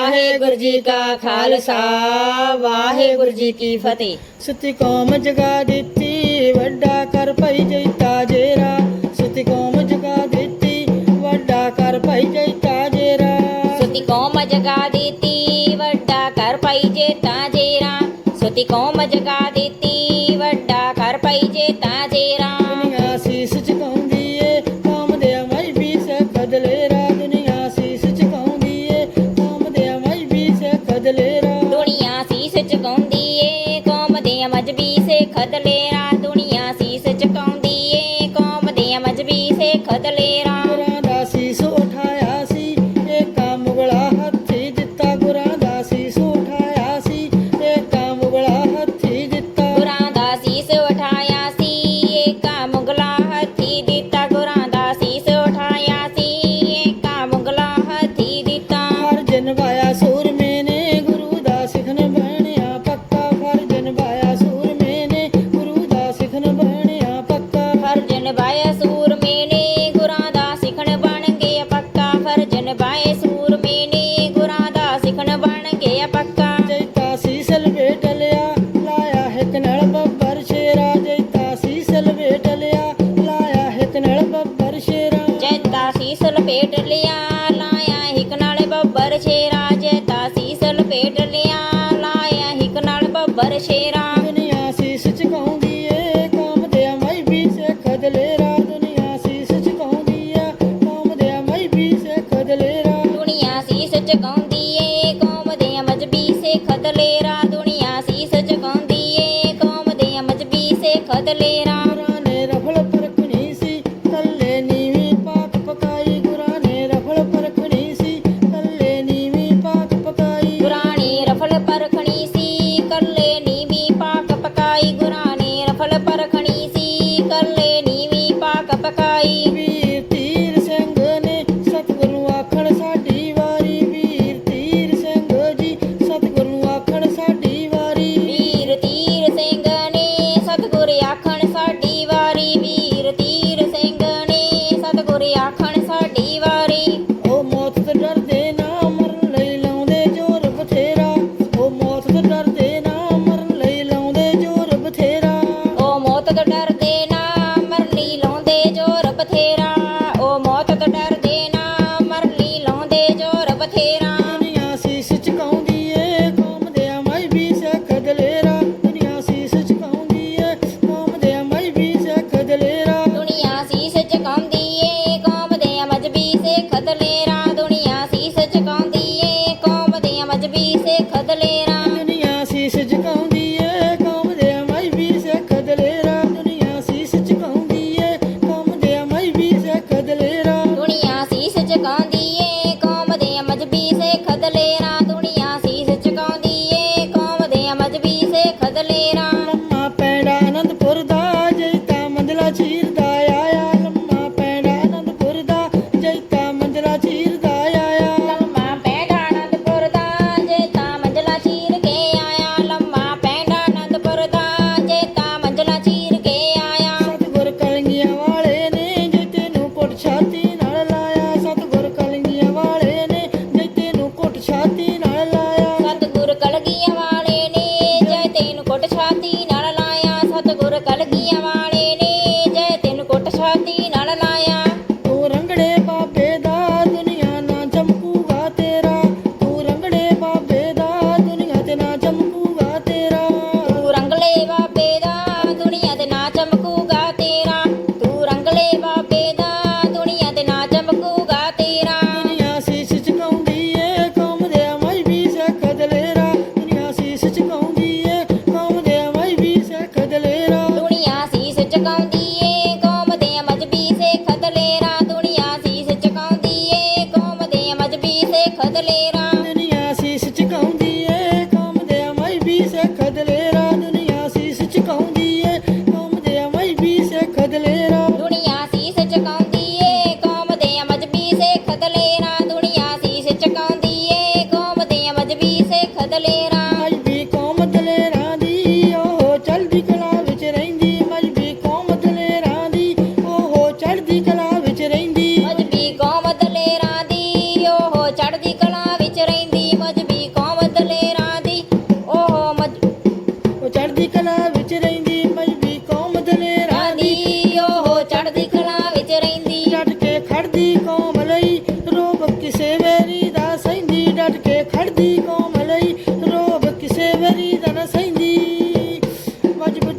वाहेगुरु जी का खालसा वाहेगुरु जी की फतेह। सुति कौम जगा दीती वड्डा कर पाई जयता जेरा। सुति कौम जगा दी वड्डा कर पाई जयता जेरा। सुती कौम जगा दीती वड्डा कर पाई जयता जेरा। सुति कौम जगा दीती वड्डा कर पाई जयता जेरा। ਸਿੱਖਤ ਲੇਰਾ ਦੁਨੀਆ ਸੀਸ ਝੁਕਾਉਂਦੀ ਏ। ਕੌਮ ਦੇ ਮਜਬੀ ਸਿੱਖਤ ਲੇਰਾ। ਲਪੇਟ ਲਿਆ ਲਾਇਆ ਹਿਕ ਨਾਲ ਬੱਬਰ ਸ਼ੇਰਾ ਜੇ ਤਾਂ ਸੀਸ ਲਪੇਟ ਲਿਆ ਲਾਇਆ ਹਿਕ ਨਾਲ ਬੱਬਰ ਸ਼ੇਰਾ। ਦੁਨੀਆ ਸੀਸ ਝੁਕਾਉਂਦੀ ਏ ਕਾਮ ਦੇ ਮੈਂ ਵੀ ਸਿੱਖ ਦਲੇਰਾ। ਦੁਨੀਆ ਸੀਸ ਝੁਕਾਉਂਦੀ ਆ ਕਾਮ ਦੇ ਮੈਂ ਵੀ ਸਿੱਖ ਦਲੇਰਾ। ਦੁਨੀਆ ਸੀਸ ਝੁਕਾਉਂਦੀ ਏ ਕਾਮ ਦੇ ਮਜਬੀ ਸਿੱਖ ਦਲੇਰਾ।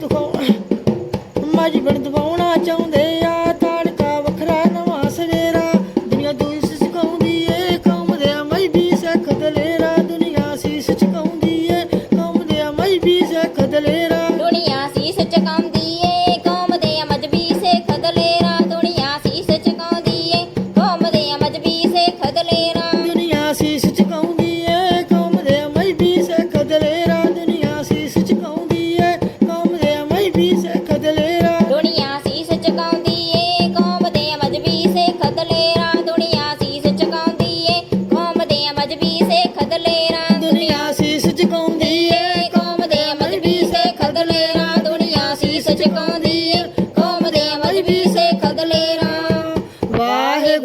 ਦਿਖਾਉਣਾ ਅੰਮਾ ਜੀ ਬਣ ਦਿਵਾਉਣਾ ਚਾਹੁੰਦੇ।